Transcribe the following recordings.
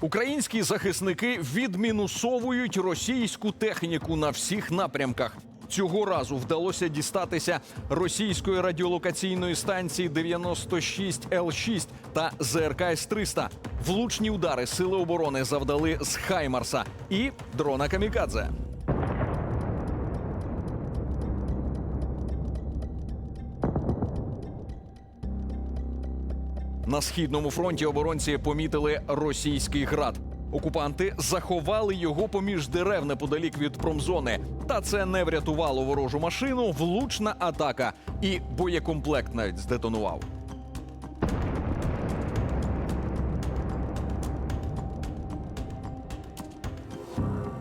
Українські захисники відмінусовують російську техніку на всіх напрямках. Цього разу вдалося дістатися російської радіолокаційної станції 96 Л6 та ЗРК С-300. Влучні удари сили оборони завдали з Хаймарса і дрона Камікадзе. На східному фронті оборонці помітили російський град. Окупанти заховали його поміж дерев неподалік від промзони. Та це не врятувало ворожу машину. Влучна атака і боєкомплект навіть здетонував.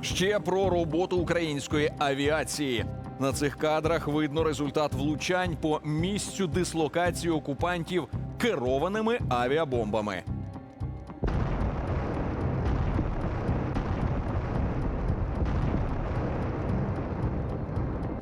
Ще про роботу української авіації. На цих кадрах видно результат влучань по місцю дислокації окупантів керованими авіабомбами.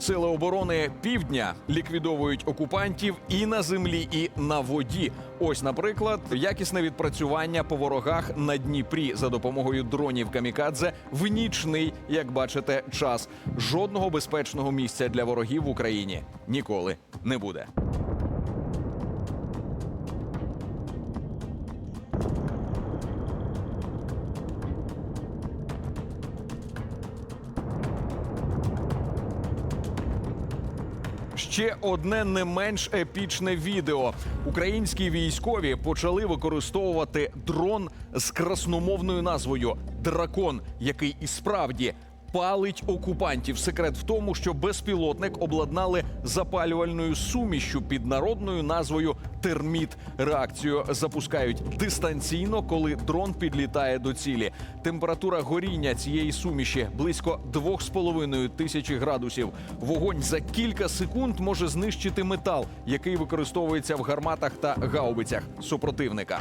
Сили оборони півдня ліквідовують окупантів і на землі, і на воді. Ось, наприклад, якісне відпрацювання по ворогах на Дніпрі за допомогою дронів камікадзе в нічний, як бачите, час. Жодного безпечного місця для ворогів в Україні ніколи не буде. Ще одне не менш епічне відео. Українські військові почали використовувати дрон з красномовною назвою Дракон, який і справді палить окупантів. Секрет в тому, що безпілотник обладнали запалювальною сумішю під народною назвою терміт. Реакцію запускають дистанційно, коли дрон підлітає до цілі. Температура горіння цієї суміші близько 2,5 тисячі градусів. Вогонь за кілька секунд може знищити метал, який використовується в гарматах та гаубицях супротивника.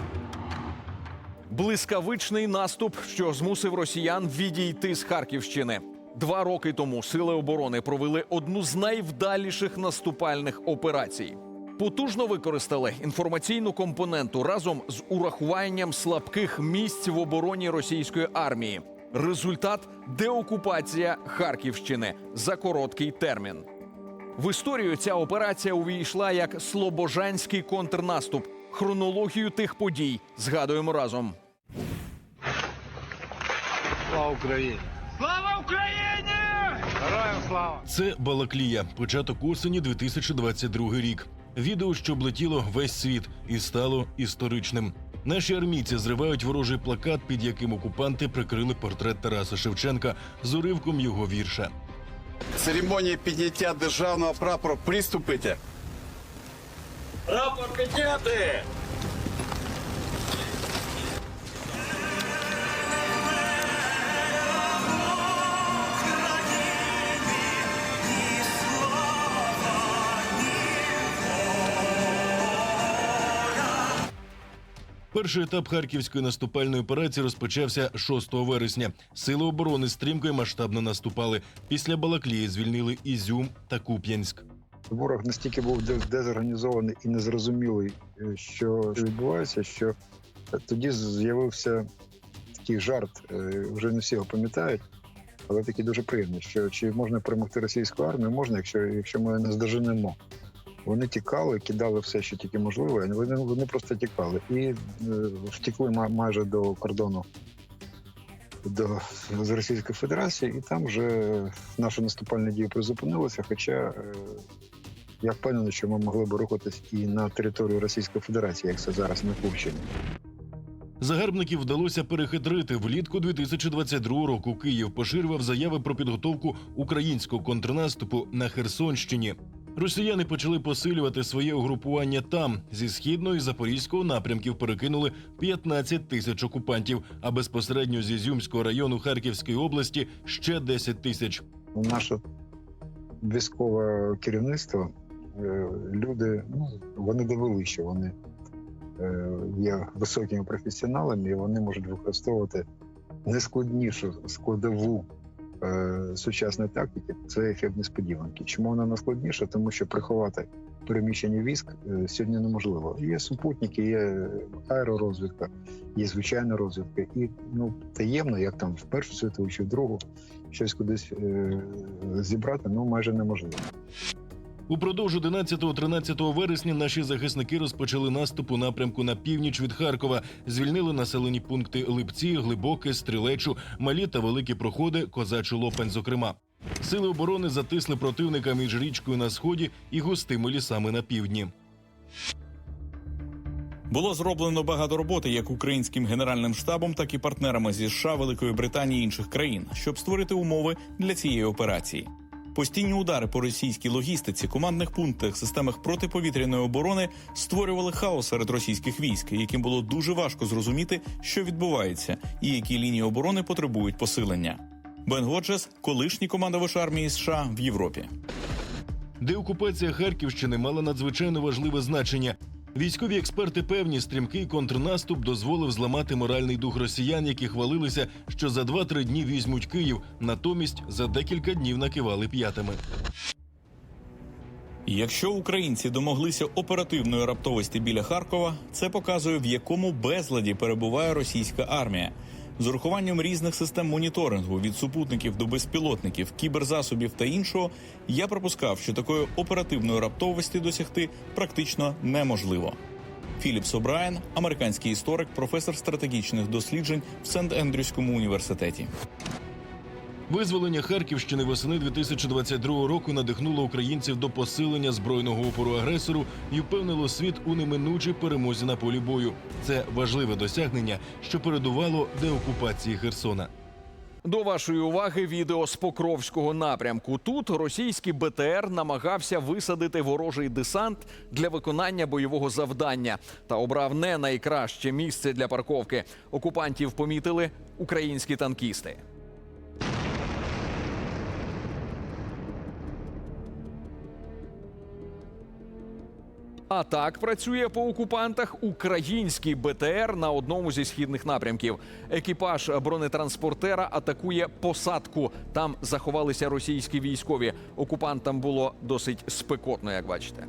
Блискавичний наступ, що змусив росіян відійти з Харківщини. Два роки тому сили оборони провели одну з найвдаліших наступальних операцій. Потужно використали інформаційну компоненту разом з урахуванням слабких місць в обороні російської армії. Результат деокупація Харківщини за короткий термін. В історію ця операція увійшла як слобожанський контрнаступ. Хронологію тих подій згадуємо разом. Слава Україні! Слава Україні! Героям слава! Це Балаклія, початок осені 2022 рік. Відео, що облетіло весь світ і стало історичним. Наші армійці зривають ворожий плакат, під яким окупанти прикрили портрет Тараса Шевченка з уривком його вірша. Церемонії підняття державного прапору приступите. Прапор підняти! Перший етап харківської наступальної операції розпочався 6 вересня. Сили оборони стрімко і масштабно наступали. Після Балаклії звільнили Ізюм та Куп'янськ. Ворог настільки був дезорганізований і незрозумілий, е, що відбувається, що тоді з'явився такий жарт. е, Вже не всі його пам'ятають, але такий дуже приємний. Що чи можна перемогти російську армію? Можна, якщо, якщо ми не здоженемо. Вони тікали, кидали все, що тільки можливо. Вони, вони просто тікали і е, втекли майже до кордону до з Російської Федерації, і там вже наші наступальні дії призупинилися. Хоча е, я впевнений, що ми могли б рухатись і на територію Російської Федерації, як це зараз на Курщині. Загарбників вдалося перехитрити. Влітку 2022 року Київ поширював заяви про підготовку українського контрнаступу на Херсонщині. Росіяни почали посилювати своє угрупування там. Зі східного і запорізького напрямків перекинули 15 тисяч окупантів, а безпосередньо з Ізюмського району Харківської області ще 10 тисяч. Наше військове керівництво, е, люди, ну вони довели, що вони е, є високими професіоналами, і вони можуть використовувати найскладнішу складову сучасної тактики це ефект несподіванки. Чому вона найскладніша? Тому що приховати переміщення військ е, сьогодні неможливо. Є супутники, є аеророзвідка, є звичайна розвідка, і ну таємно, як там в першу світову чи в другу, щось кудись е, зібрати, ну майже неможливо. Упродовж 11-13 вересня наші захисники розпочали наступ у напрямку на північ від Харкова, звільнили населені пункти Липці, Глибоке, Стрілечу, малі та великі проходи, Козачу Лопань, зокрема. Сили оборони затисли противника між річкою на сході і густими лісами на півдні. Було зроблено багато роботи як українським генеральним штабом, так і партнерами зі США, Великої Британії і інших країн, щоб створити умови для цієї операції. Постійні удари по російській логістиці, командних пунктах, системах протиповітряної оборони створювали хаос серед російських військ, яким було дуже важко зрозуміти, що відбувається, і які лінії оборони потребують посилення. Бен Годжес, колишній командувач армії США в Європі. Деокупація Харківщини мала надзвичайно важливе значення. Військові експерти певні, стрімкий контрнаступ дозволив зламати моральний дух росіян, які хвалилися, що за 2-3 дні візьмуть Київ, натомість за декілька днів накивали п'ятами. Якщо українці домоглися оперативної раптовості біля Харкова, це показує в якому безладі перебуває російська армія. З урахуванням різних систем моніторингу від супутників до безпілотників, кіберзасобів та іншого, я припускав, що такої оперативної раптовості досягти практично неможливо. Філіп Собраєн, американський історик, професор стратегічних досліджень в Сент-Ендрюському університеті. Визволення Харківщини восени 2022 року надихнуло українців до посилення збройного опору агресору і впевнило світ у неминучій перемозі на полі бою. Це важливе досягнення, що передувало деокупації Херсона. До вашої уваги відео з Покровського напрямку. Тут російський БТР намагався висадити ворожий десант для виконання бойового завдання та обрав не найкраще місце для парковки. Окупантів помітили українські танкісти. А так працює по окупантах український БТР на одному зі східних напрямків. Екіпаж бронетранспортера атакує посадку. Там заховалися російські військові. Окупантам було досить спекотно, як бачите.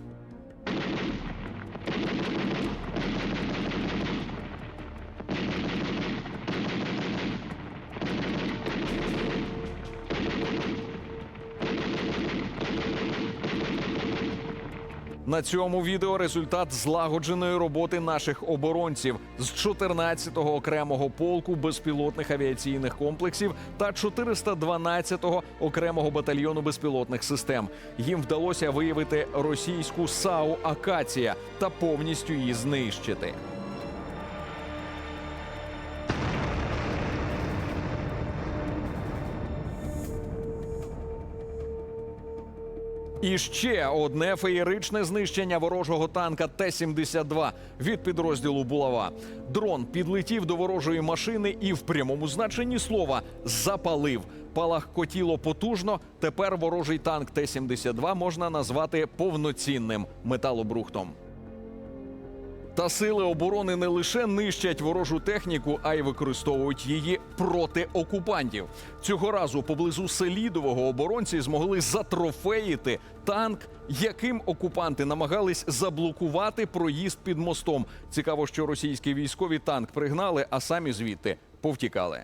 На цьому відео результат злагодженої роботи наших оборонців з 14-го окремого полку безпілотних авіаційних комплексів та 412-го окремого батальйону безпілотних систем. Їм вдалося виявити російську САУ Акація та повністю її знищити. І ще одне феєричне знищення ворожого танка Т-72 від підрозділу Булава. Дрон підлетів до ворожої машини і в прямому значенні слова запалив. Палахкотіло потужно. Тепер ворожий танк Т-72 можна назвати повноцінним металобрухтом. Та сили оборони не лише нищать ворожу техніку, а й використовують її проти окупантів. Цього разу поблизу Селідового оборонці змогли затрофеїти танк, яким окупанти намагались заблокувати проїзд під мостом. Цікаво, що російські військові танк пригнали, а самі звідти повтікали.